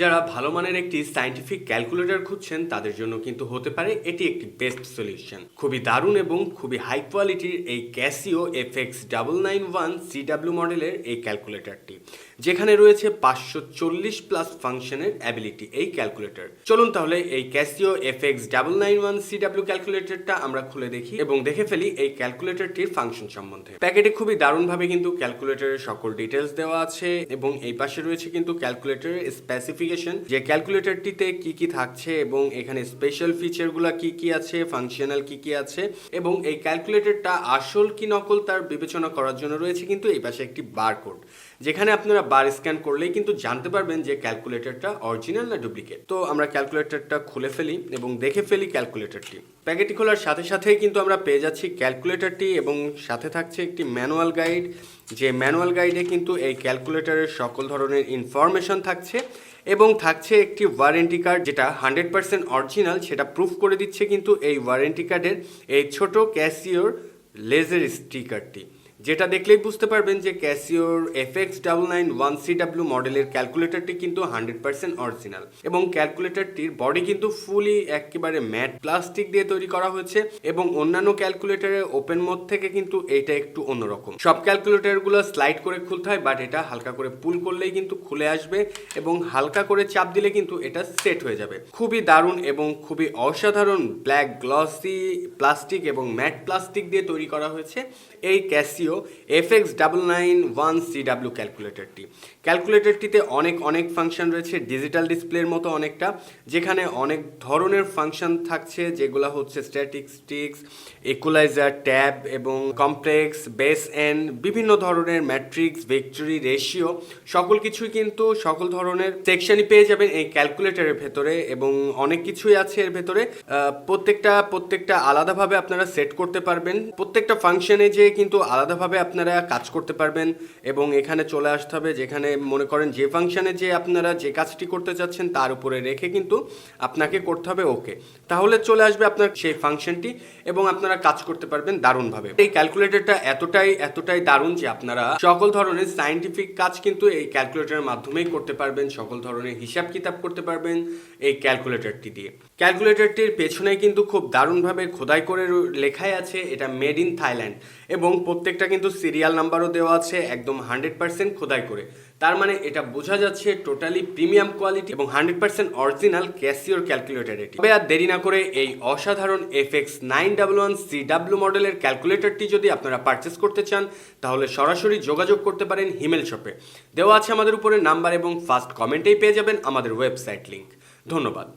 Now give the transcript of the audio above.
যারা ভালো মানের একটি সাইন্টিফিক ক্যালকুলেটর খুঁজছেন, তাদের জন্য কিন্তু হতে পারে এটি একটি বেস্ট সলিউশন খুবই দারুণ এবং খুবই হাই কোয়ালিটির এই Casio F X double nine one CW মডেলের এই ক্যালকুলেটরটি যেখানে রয়েছে পাঁচশো চল্লিশ প্লাস ফাংশনের অ্যাবিলিটি এই ক্যালকুলেটর চলুন তাহলে এই Casio F X double nine one CW ক্যালকুলেটরটা আমরা খুলে দেখি এবং দেখে ফেলি এই ক্যালকুলেটরটির ফাংশন সম্বন্ধে। প্যাকেটে খুবই দারুণভাবে কিন্তু ক্যালকুলেটরের সকল ডিটেলস দেওয়া আছে এবং এই পাশে রয়েছে কিন্তু ক্যালকুলেটরের স্পেসিফিকেশন যে ক্যালকুলেটরটিতে কি কি থাকছে এবং এখানে স্পেশাল ফিচারগুলো কি কি আছে ফাংশনাল কি কি আছে, এবং এই ক্যালকুলেটরটা আসল কি নকল তার বিবেচনা করার জন্য রয়েছে কিন্তু এই পাশে একটি বারকোড যেখানে আপনারা বার স্ক্যান করলেই কিন্তু জানতে পারবেন যে ক্যালকুলেটরটা অরিজিনাল না ডুপ্লিকেট তো আমরা ক্যালকুলেটরটা খুলে ফেলি এবং দেখে ফেলি ক্যালকুলেটরটি প্যাকেটটি খোলার সাথে সাথেই কিন্তু আমরা পেয়ে যাচ্ছি ক্যালকুলেটরটি এবং সাথে থাকছে একটি ম্যানুয়াল গাইড। যে ম্যানুয়াল গাইডে কিন্তু এই ক্যালকুলেটরের সকল ধরনের ইনফরমেশন থাকছে এবং থাকছে একটি ওয়ারেন্টি কার্ড যেটা হান্ড্রেড পার্সেন্ট অরিজিনাল, সেটা প্রুফ করে দিচ্ছে কিন্তু এই ওয়ারেন্টি কার্ডের এই ছোট ক্যাসিওর লেজার স্টিকারটি। যেটা দেখলেই বুঝতে পারবেন যে ক্যাসিওর F X double nine one C W মডেলের ক্যালকুলেটরটি কিন্তু হান্ড্রেড পার্সেন্ট অরিজিনাল এবং ক্যালকুলেটরটির বডি কিন্তু ফুলি একেবারে ম্যাট প্লাস্টিক দিয়ে তৈরি করা হয়েছে এবং অন্যান্য ক্যালকুলেটরের ওপেন মোড থেকে কিন্তু এইটা একটু অন্যরকম। সব ক্যালকুলেটরগুলো স্লাইড করে খুলতে হয় বাট এটা হালকা করে পুল করলেই কিন্তু খুলে আসবে এবং হালকা করে চাপ দিলে কিন্তু এটা সেট হয়ে যাবে। খুবই দারুণ এবং খুবই অসাধারণ ব্ল্যাক গ্লসি প্লাস্টিক এবং ম্যাট প্লাস্টিক দিয়ে তৈরি করা হয়েছে এই Casio F X double nine one C W ক্যালকুলেটরটি ক্যালকুলেটরটিতে অনেক অনেক ফাংশন রয়েছে ডিজিটাল ডিসপ্লের মতো অনেকটা, যেখানে অনেক ধরনের ফাংশন থাকছে, যেগুলো হচ্ছে স্ট্যাটিস্টিক্স ইকুলাইজার ট্যাব এবং কমপ্লেক্স বেস এন বিভিন্ন ধরনের ম্যাট্রিক্স ভেক্টরি রেশিও সকল কিছুই কিন্তু সকল ধরনের সেকশনই পেয়ে যাবেন এই ক্যালকুলেটরের ভেতরে এবং অনেক কিছুই আছে এর ভেতরে। প্রত্যেকটা প্রত্যেকটা আলাদাভাবে আপনারা সেট করতে পারবেন। প্রত্যেকটা ফাংশনে যে কিন্তু আলাদাভাবে আপনারা কাজ করতে পারবেন এবং এখানে চলে আসতে হবে যেখানে মনে করেন যে ফাংশনে যে আপনারা যে কাজটি করতে চাচ্ছেন তার উপরে রেখে কিন্তু আপনাকে করতে হবে ওকে তাহলে চলে আসবে আপনার সেই ফাংশনটি এবং আপনারা কাজ করতে পারবেন দারুণভাবে। এই ক্যালকুলেটরটা এতটাই এতটাই দারুণ যে আপনারা সকল ধরনের সায়েন্টিফিক কাজ কিন্তু এই ক্যালকুলেটরের মাধ্যমেই করতে পারবেন, সকল ধরনের হিসাব কিতাব করতে পারবেন এই ক্যালকুলেটরটি দিয়ে। ক্যালকুলেটরটির পেছনে কিন্তু খুব দারুণভাবে খোদাই করে লেখাই আছে, এটা মেড ইন থাইল্যান্ড এবং প্রত্যেকটা কিন্তু সিরিয়াল নাম্বারও দেওয়া আছে একদম হান্ড্রেড পার্সেন্ট খোদাই করে। তার মানে এটা বোঝা যাচ্ছে টোটালি প্রিমিয়াম কোয়ালিটি এবং হান্ড্রেড পার্সেন্ট অরিজিনাল ক্যাসিওর ক্যালকুলেটর এটি। তবে আর দেরি না করে এই অসাধারণ F X nine double one C W মডেলের ক্যালকুলেটরটি যদি আপনারা পারচেস করতে চান, তাহলে সরাসরি যোগাযোগ করতে পারেন হিমেল শপে। দেওয়া আছে আমাদের উপরে নাম্বার এবং ফার্স্ট কমেন্টেই পেয়ে যাবেন আমাদের ওয়েবসাইট লিঙ্ক ধন্যবাদ।